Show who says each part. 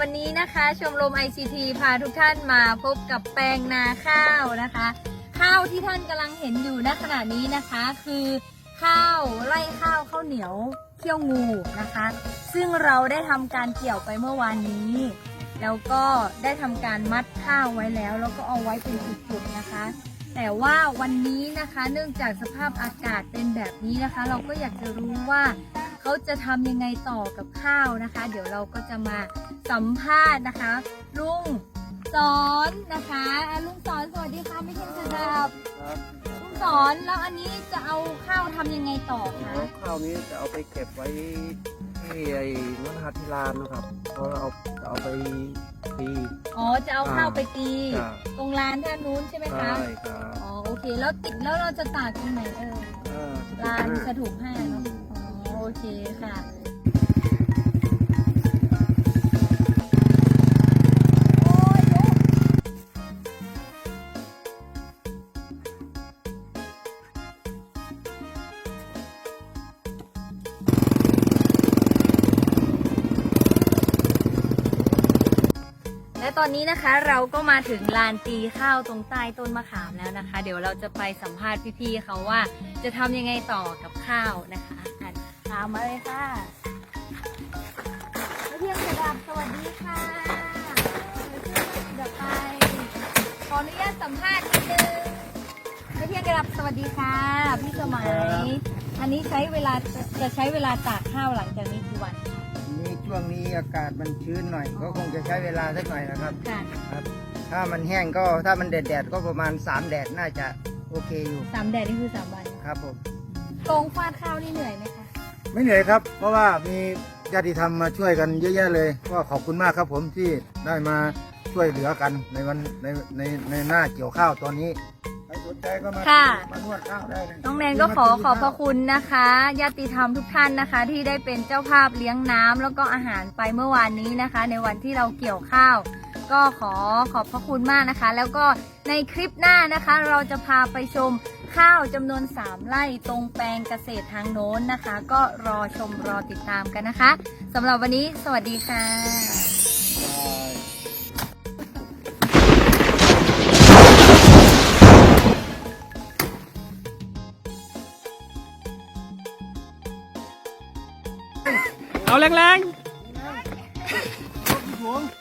Speaker 1: วันนี้นะคะ ชมรม ICT พาทุกท่านมาพบกับแปลงนาข้าวนะคะ ข้าวที่ท่านกำลังเห็นอยู่ณขณะนี้นะคะ คือข้าวไร่ข้าวข้าวเหนียวเขี้ยวงูนะคะ ซึ่งเราได้ทำการเกี่ยวไปเมื่อวานนี้ แล้วก็ได้ทำการมัดข้าวไว้แล้ว แล้วก็เอาไว้เป็นจุดๆนะคะ แต่ว่าวันนี้นะคะเนื่องจากสภาพอากาศเป็นแบบนี้นะคะ เราก็อยากจะรู้ว่า เขาจะทำยังไงต่อกับข้าวนะคะ เดี๋ยวเราก็จะมาสัมภาษณ์นะคะ ลุงสอนนะคะอะลุงสอนสวัสดีค่ะไม่ใช่สดับ
Speaker 2: ครับ
Speaker 1: ลุงสอนแล้วอันนี้จะเอาข้าวทำยังไงต่อคะ
Speaker 2: แล้วข้าวนี้จะเอาไปเก็บไว้ที่ไอ้นวดหัดที่ลานนะครับ เพราะเอาจะเอาไปตี
Speaker 1: อ๋อจะเอาข้าวไปตี
Speaker 2: จ้ะ
Speaker 1: ตรงร้านด้านนู้นใช่ไหม
Speaker 2: ใช่
Speaker 1: คะ
Speaker 2: ครับ
Speaker 1: อ๋อโอเคแล้วติดแล้วเราจะตากตรงไหนเออ
Speaker 2: เออ
Speaker 1: ลาน
Speaker 2: สิบ
Speaker 1: ส
Speaker 2: ห้า
Speaker 1: ถูปห้าเนาะอ๋อโอ เคค่ะและตอนนี้นะคะเราก็มาถึงลานตีข้าวตรงใต้ต้นมะขามแล้วนะคะ เดี๋ยวเราจะไปสัมภาษณ์พี่ๆเขาว่าจะทำยังไงต่อกับข้าวนะคะ ตามมาเลยค่ะแม่เพียงกระดับสวัสดีค่ะเดี๋ยวไป ขออนุญาตสัมภาษณ์นิดนึงแม่เพียงกระดับสวัสดีค่ะ พี่สมัย อันนี้ใช้เวลาจะใช้เวลาตากข้าวหลังจากนี้กี่วันคะ
Speaker 3: นี่ช่วงนี้อากาศมันชื้นหน่อย ก็คงจะใช้เวลาสักหน่อยนะครับ
Speaker 1: ค่ะ
Speaker 3: ครับ ถ้ามันแห้งก็ถ้ามันแดดๆก็ประมาณ 3 แดดน่าจะโอเคอยู่
Speaker 1: สามแดดนี่คือสามวัน
Speaker 3: ครับผม
Speaker 1: ตรงฟาดข้าวนี่เหนื่อยไหมคะ
Speaker 4: ไม่เหนื่อยครับ เพราะว่ามีญาติธรรมมาช่วยกันเยอะแยะเลย ก็ขอบคุณมากครับผมที่ได้มาช่วยเหลือกันในวันในในในหน้าเกี่ยวข้าวตอนนี้ใครสนใจก็มา
Speaker 1: ค่ะ
Speaker 4: มานวดข้าวได้เลย
Speaker 1: น้องแนนก็ขอขอบพระคุณนะคะ ญาติธรรมทุกท่านนะคะ ที่ได้เป็นเจ้าภาพเลี้ยงน้ำแล้วก็อาหารไปเมื่อวานนี้นะคะ ในวันที่เราเกี่ยวข้าว ก็ขอขอบพระคุณมากนะคะ แล้วก็ในคลิปหน้านะคะ เราจะพาไปชมข้าวจำนวน 3 ไร่ตรงแปลงเกษตรทางโน้นนะคะ ก็รอชมรอติดตามกันนะคะสำหรับวันนี้สวัสดีค่ะ
Speaker 5: เอาแรง
Speaker 1: ว่